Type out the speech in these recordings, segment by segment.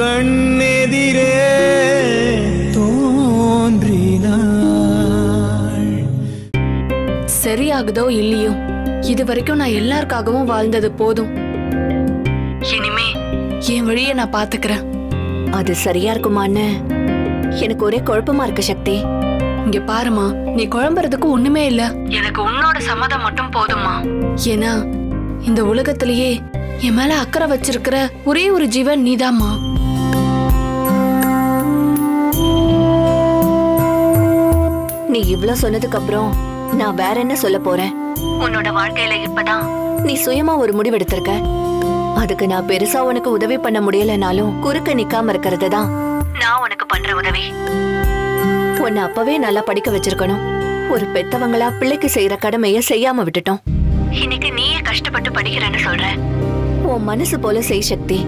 கண்ணெதிரே தோன்றினாள். சரியாகுதோ இல்லையோ? இது வரைக்கும் நான் எல்லாருக்காகவும் வாழ்ந்தது போதும். இனிமே என் வழியை நான் பாத்துக்கிறேன் அது சரியா இருக்குமான்னு? எனக்கு ஒரே குழப்பமா இருக்கு சக்தி. இங்க பாருமா நீ குழம்புறதுக்கு ஒண்ணுமே இல்ல. எனக்கு உன்னோட சம்மதம் மட்டும் போதுமா ஏன்னா இந்த உலகத்திலேயே என் மேல அக்கறை வச்சிருக்கிற ஒரே ஒரு ஜீவன் நீதாம்மா. நீ இவ்ளோ சொன்னதுக்கு அப்புறம் நான் வேற என்ன சொல்ல போறேன்? உன்னோட வாழ்க்கையில இப்பதான் நீ சுயமா ஒரு முடிவெடுத்திருக்க அதுக்கு நான் பெருசா உனக்கு உதவி பண்ண முடியலனாலும் குறுக்க நிக்காம இருக்கிறது தான். நான் உனக்கு பண்ற உதவி. உன்னை அப்பவே நல்லா படிக்க வச்சிருக்கணும். ஒரு பெத்தவங்களா பிள்ளைக்கு செய்யற கடமைய செய்யாம விட்டுட்டோம். இன்னைக்கு நீயே கஷ்டப்பட்டு படிக்கிறேன்னு சொல்ற. உன் மனசு போல செய் சக்தி.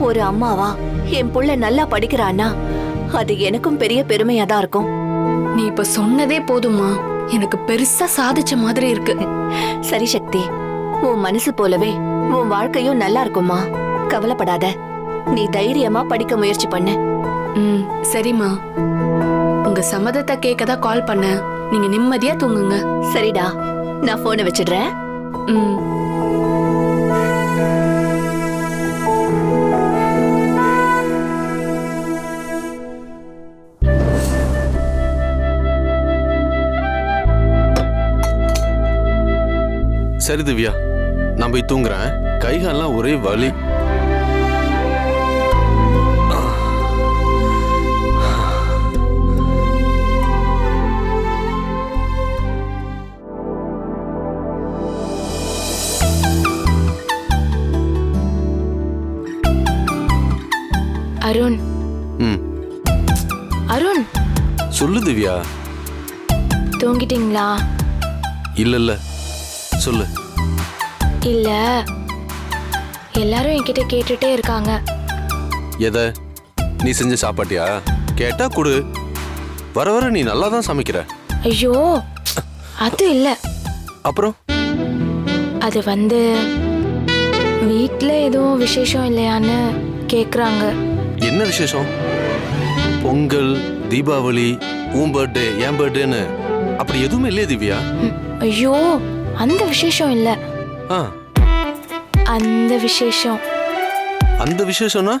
ஒரு அம்மாவா? என் புள்ள நல்லா படிக்கிறான்னா அது எனக்கும் பெரிய பெருமையா தான் இருக்கும். நீ இப்ப சொன்னதே போதுமா எனக்கு பெருசா சாதிச்ச மாதிரி இருக்கு. சரி சக்தி. உன் மனசு போலவே உன் வாழ்க்கையும் நல்லா இருக்குமா கவலைப்படாத. நீ தைரியமா படிக்க முயற்சி பண்ணு. ம் சரிம்மா. உங்க சம்மதத்தை கேட்க தான் கால் பண்ணேன். நீங்க நிம்மதியா தூங்குங்க. சரிடா. நான் போனை வச்சிடுறேன். ம். சரி திவ்யா நான் போய் தூங்குறேன். கைகாலெல்லாம் ஒரே வலி. அருண். ம். அருண். சொல்லு திவ்யா. தூங்கிட்டீங்களா? இல்ல இல்ல. சொல்லு. இல்ல. எல்லாரும் என்கிட்ட கேட்டுட்டே இருக்காங்க. எதை? நீ செஞ்ச சாப்பாட்டியா? கேட்டா கொடு. வர வர நீ நல்லா தான் சமைக்கிற. ஐயோ அது இல்ல. அப்புறம்? அது வந்து வீட்ல எதுவும் விசேஷம் இல்லையான்னு கேக்குறாங்க. என்ன விசேஷம்? பொங்கல் தீபாவளி உன் பர்த்டே என் பர்த்டேன்னு அப்படி எதுவுமே இல்லையே திவ்யா. ஐயோ அந்த விசேஷம் இல்ல. ஆ. அந்த விசேஷம். அந்த விசேஷம்னா?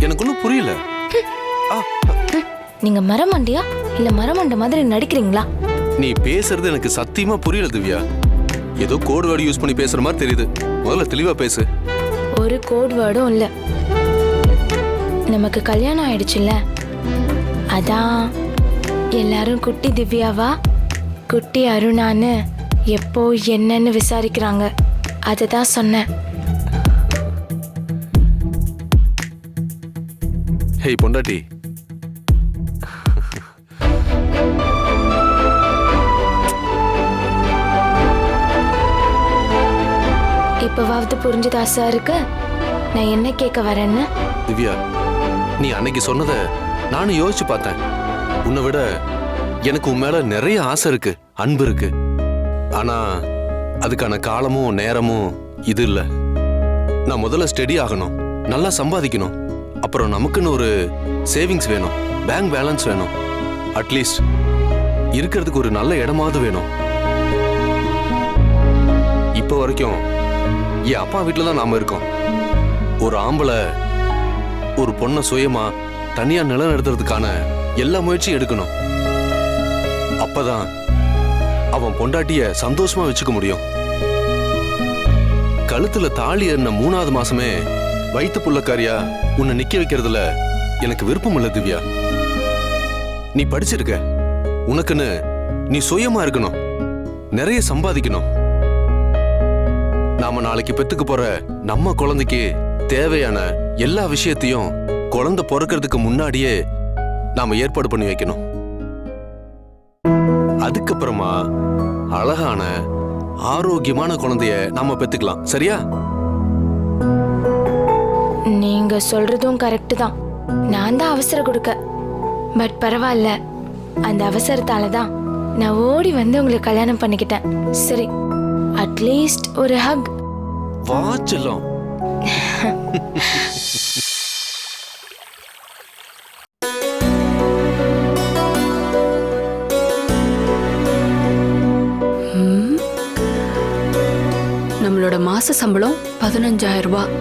எனக்கு ஒன்றும் புரியல. ஆ நீங்க மரமண்டியா? இல்ல மரமண்ட மாதிரி நடிக்கிறீங்களா? நீ பேசுறது எனக்கு சத்தியமா புரியல திவ்யா. ஏதோ கோட் வேர்டு யூஸ் பண்ணி பேசுற மாதிரி தெரியுது. முதல்ல தெளிவா பேசு. ஒரு கோட் வேர்டும் இல்ல. நமக்கு கல்யாணம் ஆயிடுச்சுல்ல. அதான். எல்லாரும் குட்டி திவ்யாவா? குட்டி அருணான்னு. எப்போ என்னன்னு விசாரிக்கிறாங்க. அதை தான் சொன்னேன். ஹேய் பொண்டாட்டி. இப்போவாவது புரிஞ்சுதா சாருக்கு? நான் என்ன கேட்க வரேன்னு? திவ்யா நீ அன்னைக்கு சொன்னத நானும் யோசிச்சு பார்த்தேன். உன்னை விட எனக்கு உன் மேல நிறைய ஆசை இருக்கு அன்பு இருக்கு. ஆனா அதுக்கான காலமும் நேரமும் இது இல்ல. நான் முதல்ல ஸ்டெடி ஆகணும். நல்லா சம்பாதிக்கணும். அப்புறம் நமக்குன்னு ஒரு சேவிங்ஸ் வேணும். பேங்க் பேலன்ஸ் வேணும். அட்லீஸ்ட் இருக்கிறதுக்கு ஒரு நல்ல இடமாவது வேணும். இப்போ வரைக்கும் என் அப்பா வீட்டில் தான் நாம இருக்கோம். ஒரு ஆம்பளை ஒரு பொண்ணை சுயமா தனியா நிலநடுத்துறதுக்கான எல்லா முயற்சியும் எடுக்கணும். அப்பதான் அவன் பொண்டாட்டிய சந்தோஷமா வச்சுக்க முடியும். கழுத்துல தாலி என்ன மூணாவது மாசமே வயிற்று புள்ளக்காரியா உன்னை நிக்க வைக்கிறதுல எனக்கு விருப்பம் இல்ல திவ்யா. நீ படிச்சிருக்க. உனக்குன்னு நீ சுயமா இருக்கணும். நிறைய சம்பாதிக்கணும். நாம நாளைக்கு பெத்துக்கு போற நம்ம குழந்தைக்கு தேவையான எல்லா விஷயத்தையும் குழந்தை பிறக்கிறதுக்கு முன்னாடியே நாம ஏற்பாடு பண்ணி வைக்கணும். அதுக்கப்புறமா அழகான ஆரோக்கியமான குழந்தைய நாம பெத்துக்கலாம். சரியா? நீங்க சொல்றதும் கரெக்டு தான். நான் தான் அவசரம் கொடுக்க. பட் பரவாயில்ல. அந்த அவசரத்தால தான் நான் ஓடி வந்து உங்களை கல்யாணம் பண்ணிக்கிட்டேன். சரி அட்லீஸ்ட் ஒரு ஹக் வா செல்லம். நம்மளோட மாச சம்பளம் பதினஞ்சாயிரம் ரூபாய்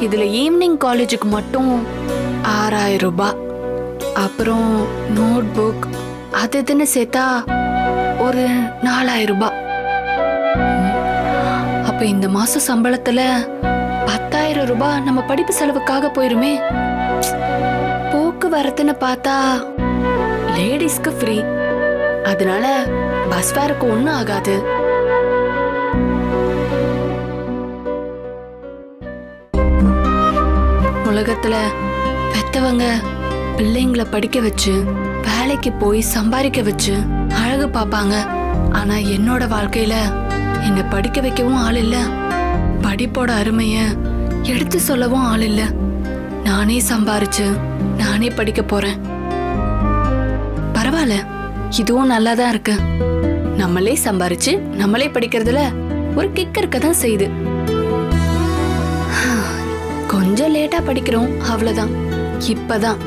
இதுல ஈவினிங் காலேஜுக்கு மட்டும் ஆறாயிரம் ரூபாய் அப்புறம் நோட் புக் அது இதுன்னு சேர்த்தா ஒரு நாலாயிரம் ரூபாய் அப்ப இந்த மாச சம்பளத்துல பத்தாயிரம் ரூபாய் நம்ம படிப்பு செலவுக்காக போயிருமே. போக்குவரத்துன்னு பார்த்தா லேடிஸ்க்கு ஃப்ரீ அதனால பஸ் ஃபேருக்கு ஒன்றும் ஆகாது. உலகத்துல பெத்தவங்க பிள்ளைங்களை படிக்க வச்சு வேலைக்கு போய் சம்பாதிக்க வச்சு அழகு பார்ப்பாங்க. ஆனா என்னோட வாழ்க்கையில என்னை படிக்க வைக்கவும் ஆள் இல்ல. படிப்போட அருமைய எடுத்து சொல்லவும் ஆள் இல்ல. நானே சம்பாரிச்சு நானே படிக்க போறேன். பரவாயில்ல இதுவும் நல்லா தான் இருக்கு. நம்மளே சம்பாரிச்சு நம்மளே படிக்கிறதுல ஒரு கிக் இருக்க தான் செய்யுது. கொஞ்சம் லேட்டா படிக்கிறோம் அவ்வளவுதான். இப்பதான்.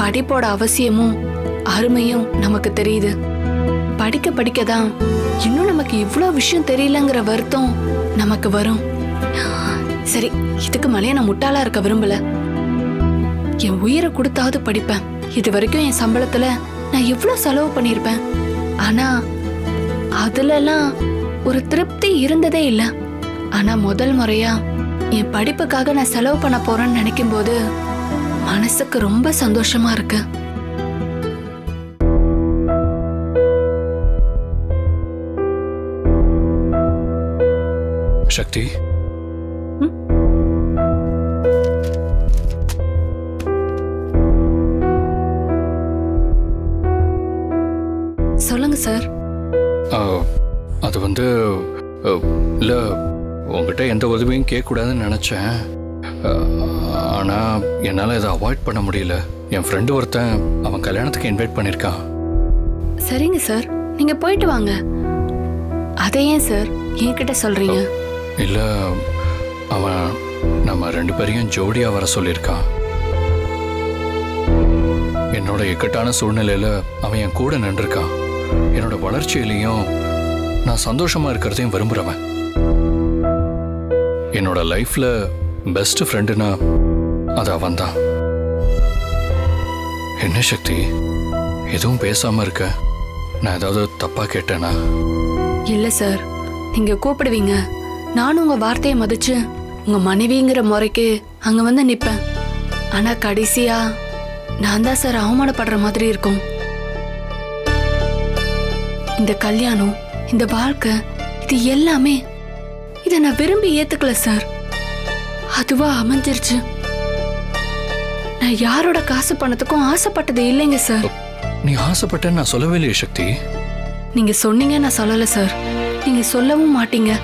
படிப்போட அவசியமும் அருமையும் நமக்கு தெரியுது. படிக்க படிக்க தான் இன்னும் நமக்கு இவ்வளோ விஷயம் தெரியலங்கிற வருத்தம் நமக்கு வரும். சரி இதுக்கு மேலே நான் முட்டாளா இருக்க விரும்பல. என் உயிரை கொடுத்தாவது படிப்பேன். இது வரைக்கும் என் சம்பளத்துல நான் எவ்வளோ செலவு பண்ணியிருப்பேன். ஆனா அதுலலாம் ஒரு திருப்தி இருந்ததே இல்லை. ஆனா முதல் முறையா என் படிப்புக்காக நான் செலவு பண்ண போறேன்னு நினைக்கும் போது மனசுக்கு ரொம்ப சந்தோஷமா இருக்கு. சக்தி? சொல்லுங்க சார். அது வந்து இல்ல உங்ககிட்ட எந்த உதவியும் கேட்கக்கூடாதுன்னு நினச்சேன். ஆனால் என்னால் இதை அவாய்ட் பண்ண முடியல. என் ஃப்ரெண்டு ஒருத்தன் அவன் கல்யாணத்துக்கு இன்வைட் பண்ணியிருக்கான் சரிங்க சார் நீங்க போயிட்டு வாங்க. அதை ஏன் சார் என்கிட்ட சொல்றீங்க? இல்லை அவன் நம்ம ரெண்டு பேரையும் ஜோடியாக வர சொல்லியிருக்கான். என்னோட இக்கட்டான சூழ்நிலையில் அவன் என் கூட நின்றுருக்கான். என்னோட வளர்ச்சியிலையும் நான் சந்தோஷமா இருக்கிறதையும் விரும்புகிறவன் என்னோட லைஃப்ல பெஸ்ட் ஃப்ரெண்டுனா அது அவன் தான் என்ன சக்தி? எதுவும் பேசாம இருக்க? நான் ஏதாவது தப்பா கேட்டேனா? இல்ல சார் நீங்க கூப்பிடுவீங்க. நானும் உங்க வார்த்தையை மதிச்சு உங்க மனைவிங்கிற முறைக்கு அங்க வந்து நிப்பேன். ஆனா கடைசியா நான் தான் சார் அவமானப்படுற மாதிரி இருக்கும். இந்த கல்யாணம் இந்த வாழ்க்கை இது எல்லாமே இதை நான் விரும்பி ஏத்துக்கல சார். அதுவா அமைஞ்சிருச்சு. நான் யாரோட காசு பணத்துக்கும் ஆசைப்பட்டது இல்லைங்க சார். நீ ஆசைப்பட்டேன்னு நான் சொல்லவே இல்லையே சக்தி. நீங்க சொன்னீங்க நான் சொல்லல சார். நீங்க சொல்லவும் மாட்டீங்க.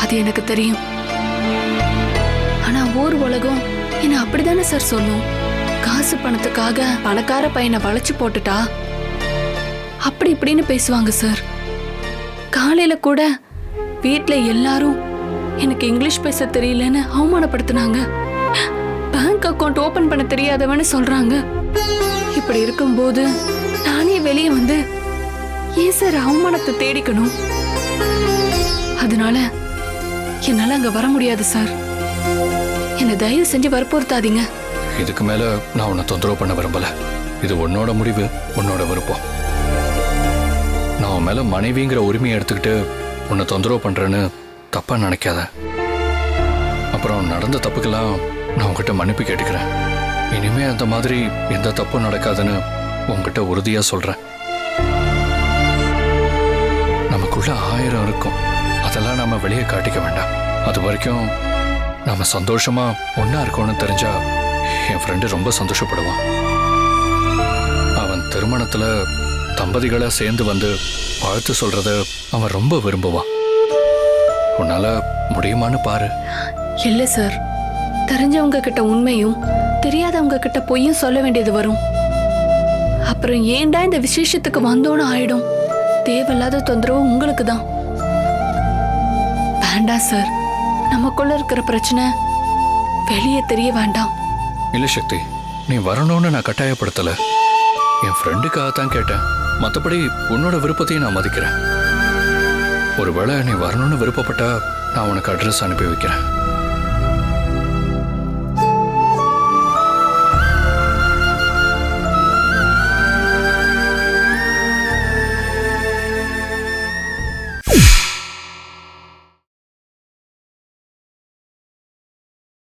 அது எனக்கு தெரியும். ஆனா ஊர் உலகம் என்ன அப்படிதானே சார் சொல்லும். காசு பணத்துக்காக பணக்கார பையனை வளைச்சு போட்டுட்டா? அப்படி இப்படின்னு பேசுவாங்க சார். காலையில கூட வீட்ல எல்லாரும் எனக்கு இங்கிலீஷ் பேச தெரியலன்னு அவமானப்படுத்தினாங்க. பேங்க் அக்கவுண்ட் ஓபன் பண்ண தெரியாதவன்னு சொல்றாங்க. இப்படி இருக்கும்போது நானே வெளியே வந்து ஏன் சார் அவமானத்தை தேடிக்கணும்? அதனால என்னால அங்க வர முடியாது சார். என்னை தயவு செஞ்சு வற்புறுத்தாதீங்க. இதுக்கு மேல நான் உன்னை தொந்தரவு பண்ண விரும்பல. இது உன்னோட முடிவு உன்னோட விருப்பம். நான் மேல மனைவிங்கிற உரிமையை எடுத்துக்கிட்டு உன்னை தொந்தரவு பண்ணுறேன்னு தப்பாக நினைக்காத. அப்புறம் நடந்த தப்புக்கெல்லாம் நான் உங்ககிட்ட மன்னிப்பு கேட்டுக்கிறேன். இனிமே அந்த மாதிரி எந்த தப்பும் நடக்காதுன்னு உங்ககிட்ட உறுதியாக சொல்கிறேன் நமக்குள்ள ஆயிரம் இருக்கும். அதெல்லாம் நாம வெளியே காட்டிக்க வேண்டாம். அது வரைக்கும் நாம் சந்தோஷமா ஒன்றா இருக்கோம்னு தெரிஞ்சா என் ஃப்ரெண்டு ரொம்ப சந்தோஷப்படுவான். அவன் திருமணத்தில் தம்பதிகளா சேர்ந்து வந்து வாழ்த்து சொல்றத அவன் ரொம்ப விரும்புவான். உன்னால முடியுமான்னு பாரு. இல்ல சார். தெரிஞ்சவங்க கிட்ட உண்மையும் தெரியாதவங்க கிட்ட பொய்யும் சொல்ல வேண்டியது வரும். அப்புறம் ஏன்டா இந்த விசேஷத்துக்கு வந்தோன்னு ஆயிடும். தேவையில்லாத தொந்தரவு உங்களுக்கு தான். வேண்டாம் சார். நமக்குள்ள இருக்கிற பிரச்சனை வெளியே தெரிய வேண்டாம். இல்ல சக்தி. நீ வரணும்னு நான் கட்டாயப்படுத்தல. என் ஃப்ரெண்டுக்காக தான் கேட்டேன். மற்றபடி உன்னோட விருப்பத்தையும் நான் மதிக்கிறேன். ஒருவேளை நீ வரணும்னு விருப்பப்பட்டா நான் உனக்கு அட்ரஸ் அனுப்பி வைக்கிறேன்.